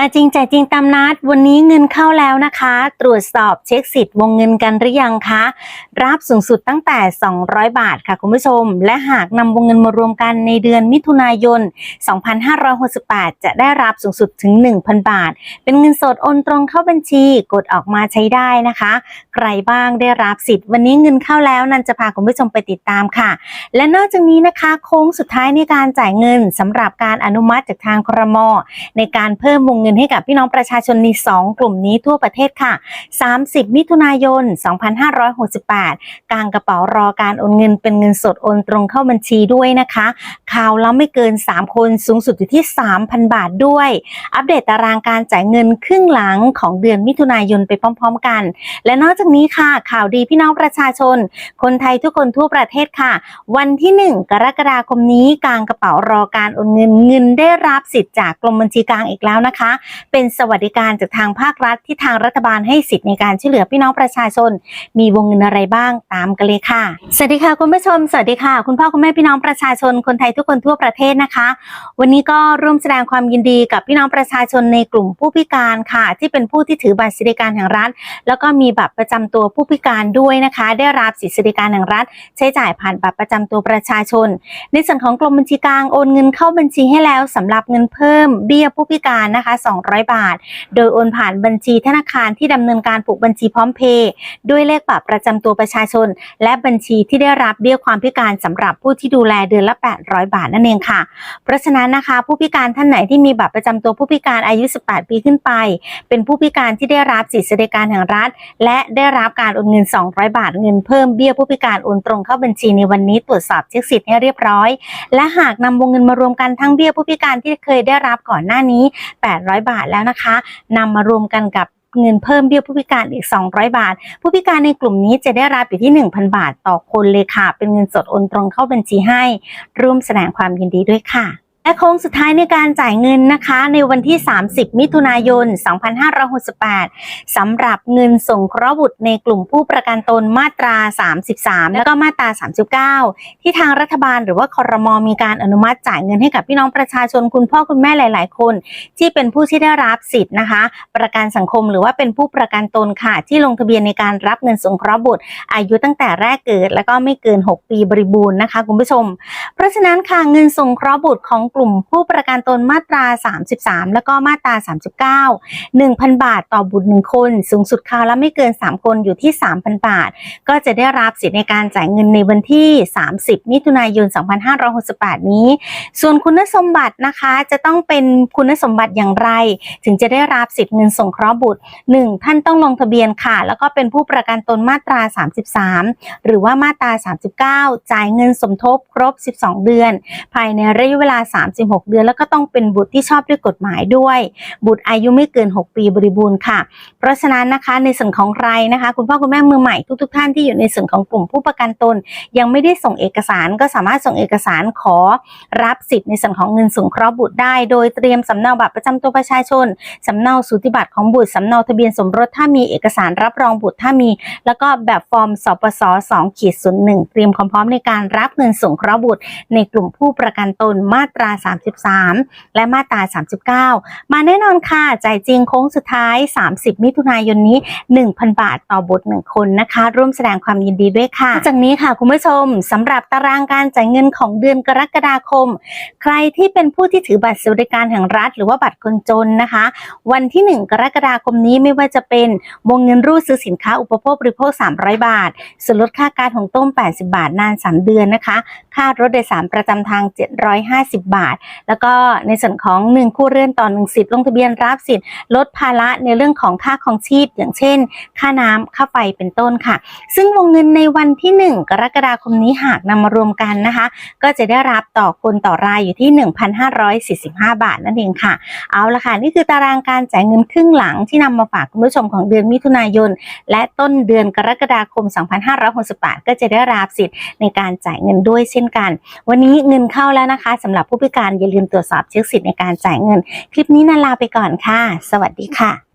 มาจริงจ่ายจริงตามนัด วันนี้เงินเข้าแล้วนะคะ ตรวจสอบเช็คสิทธิ์วงเงินกันหรือยังคะ รับสูงสุดตั้งแต่ 200 บาทค่ะคุณผู้ชม และหากนำวงเงินมารวมกันในเดือนมิถุนายน 2568 จะได้รับสูงสุดถึง 1,000 บาท เป็นเงินสดโอนตรงเข้าบัญชีกดออกมาใช้ได้นะคะ ใครบ้างได้รับสิทธิ์ วันนี้เงินเข้าแล้วนันจะพาคุณผู้ชมไปติดตามค่ะ และนอกจากนี้นะคะโค้งสุดท้ายในการจ่ายเงินสำหรับการอนุมัติจากทางครมในการเพิ่มวงเงินให้กับพี่น้องประชาชนใน 2 กลุ่มนี้ทั่วประเทศค่ะ 30 มิถุนายน 2568 กลางกระเป๋ารอการโอนเงินเป็นเงินสดโอนตรงเข้าบัญชีด้วยนะคะข่าวแล้วไม่เกิน 3 คนสูงสุดอยู่ที่ 3,000 บาทด้วย อัปเดตตารางการจ่ายเงินครึ่งหลังของเดือนมิถุนายนไปพร้อม ๆ กัน และนอกจากนี้ค่ะ ข่าวดีพี่น้องประชาชน คนไทยทุกคนทั่วประเทศค่ะ วันที่ 1 กรกฎาคมนี้กลางกระเป๋ารอการโอนเงินเงินได้รับสิทธิ์จากกรมบัญชีกลางอีกแล้วนะคะเป็นสวัสดิการจากทางภาครัฐที่ทางรัฐบาลให้สิทธิ์ในการช่วยเหลือพี่น้องประชาชน มีวงเงินอะไรบ้างตามกันเลยค่ะ สวัสดีค่ะคุณผู้ชม สวัสดีค่ะ คุณพ่อคุณแม่พี่น้องประชาชนคนไทยทุกคนทั่วประเทศนะคะ วันนี้ก็ร่วมแสดงความยินดีกับพี่น้องประชาชนในกลุ่มผู้พิการค่ะ ที่เป็นผู้ที่ถือบัตรสวัสดิการแห่งรัฐ แล้วก็มีบัตรประจำตัวผู้พิการด้วยนะคะ ได้รับสิทธิสวัสดิการแห่งรัฐ ใช้จ่ายผ่านบัตรประจำตัวประชาชน ในส่วนของกรมบัญชีกลางโอนเงินเข้าบัญชีให้แล้วสำหรับเงินเพิ่มเบี้ยผู้พิการนะคะ200 บาท โดยโอนผ่านบัญชีธนาคารที่ดำเนินการผูกบัญชีพร้อมเพย์ด้วยเลขบัตรประจำตัวประชาชน และบัญชีที่ได้รับเบี้ยความพิการสำหรับผู้ที่ดูแลเดือนละ 800 บาทนั่นเองค่ะ เพราะฉะนั้นนะคะ ผู้พิการท่านไหนที่มีบัตรประจำตัวผู้พิการอายุ 18 ปีขึ้นไป เป็นผู้พิการที่ได้รับสิทธิสวัสดิการแห่งรัฐ และได้รับการโอนเงิน 200 บาทเงินเพิ่มเบี้ยผู้พิการโอนตรงเข้าบัญชีในวันนี้ตรวจสอบเช็คสิทธิ์ให้เรียบร้อย และหากนำวงเงินมารวมกันทั้งเบี้ยผู้พิการที่เคยได้รับก่อนหน้านี้800 บาทแล้วนะคะนำมารวมกันกับเงินเพิ่มเบี้ยผู้พิการอีก 200 บาท ผู้พิการในกลุ่มนี้จะได้รับอยู่ที่ 1,000 บาทต่อคนเลยค่ะ เป็นเงินสดโอนตรงเข้าบัญชีให้ ร่วมแสดงความยินดีด้วยค่ะ และโค้งสุดท้ายในการจ่ายเงินนะคะ ในวันที่ 30 มิถุนายน 2568 สำหรับเงินส่งเคราะห์บุตรในกลุ่มผู้ประกันตนมาตรา 33 แล้วก็มาตรา 39 ที่ทางรัฐบาลหรือว่าคอรมอมีการอนุมัติจ่ายเงินให้กับพี่น้องประชาชนคุณพ่อคุณแม่หลาย ๆ คน ที่เป็นผู้ที่ได้รับสิทธิ์นะคะ ประกันสังคมหรือว่าเป็นผู้ประกันตนค่ะ ที่ลงทะเบียนในการรับเงินสงเคราะห์บุตร อายุตั้งแต่แรกเกิด แล้วก็ไม่เกิน 6 ปีบริบูรณ์นะคะคุณผู้ชม เพราะฉะนั้นค่ะเงินสงเคราะห์บุตรของลุ่มผู้ประกันตนมาตรา 33 แล้วก็มาตรา 39 1,000 บาทต่อบุตร1คน สูงสุดคราวละไม่เกิน 3 คนอยู่ที่ 3,000 บาท ก็จะได้รับสิทธิในการจ่ายเงินในวันที่ 30 มิถุนายน 2568 นี้ ส่วนคุณสมบัตินะคะจะต้องเป็นคุณสมบัติอย่างไร ถึงจะได้รับสิทธิเงินสงเคราะห์บุตร 1. ท่านต้องลงทะเบียนค่ะ แล้วก็เป็นผู้ประกันตนมาตรา 33 หรือว่ามาตรา 39 จ่ายเงินสมทบครบ 12 เดือน ภายในระยะเวลา36 เดือน แล้วก็ต้องเป็นบุตรที่ชอบด้วยกฎหมายด้วย บุตรอายุไม่เกิน 6 ปีบริบูรณ์ค่ะ เพราะฉะนั้นนะคะในส่วนของใครนะคะ คุณพ่อคุณแม่มือใหม่ทุกๆทท่านที่อยู่ในส่วนของกลุ่มผู้ประกันตน ยังไม่ได้ส่งเอกสารก็สามารถส่งเอกสารขอรับสิทธิ์ในส่วนของเงินสงเคราะห์บุตรได้ โดยเตรียมสำเนาบัตรประจำตัวประชาชนสำเนาสูติบัตรของบุตรสำเนาทะเบียนสมรสถ้ามีเอกสารรับรองบุตรถ้ามี แล้วก็แบบฟอร์มสปส2ขีดศูนย์หนึ่งเตรียมความพร้อมในการรับเงินสงเคราะห์บุตร ในกลุ่มผู้ประกันตนมาตรา33 และมาตรา 39 มาแน่นอนค่ะจ่ายจริงโค้งสุดท้าย 30 มิถุนายนนี้ 1,000 บาทต่อบุตร1คนนะคะ ร่วมแสดงความยินดีด้วยค่ะจากนี้ค่ะคุณผู้ชมสำหรับตารางการจ่ายเงินของเดือนกรกฎาคม ใครที่เป็นผู้ที่ถือบัตรสวัสดิการแห่งรัฐ หรือว่าบัตรคนจนนะคะ วันที่ 1 กรกฎาคมนี้ไม่ว่าจะเป็นวงเงินรูดซื้อสินค้าอุปโภคบริโภค 300 บาทส่วนลดค่าการของต้ม 80 บาทนาน 3 เดือนนะคะ ค่ารถโดยสารประจำทาง 750 บาท แล้วก็ในส่วนของ 1 คู่เรือนต่อ1สิทธิ์ลงทะเบียนรับสิทธิ์ลดภาระในเรื่องของค่าของชีพ อย่างเช่น ค่าน้ำค่าไฟเป็นต้นค่ะ ซึ่งวงเงินในวันที่ 1 กรกฎาคมนี้หากนำมารวมกันนะคะ ก็จะได้รับต่อคนต่อรายอยู่ที่ 1,545 บาทนั่นเองค่ะ เอาละค่ะ นี่คือตารางการจ่ายเงินครึ่งหลังที่นำมาฝากคุณผู้ชมของเดือนมิถุนายน และต้นเดือนกรกฎาคม 2568 ก็จะได้รับสิทธิ์ในการจ่ายเงินด้วยเช่นกัน วันนี้เงินเข้าแล้วนะคะสำหรับผู้พิการอย่าลืมตรวจสอบเช็คสิทธิ์ในการจ่ายเงิน คลิปนี้นาลาไปก่อนค่ะ สวัสดีค่ะ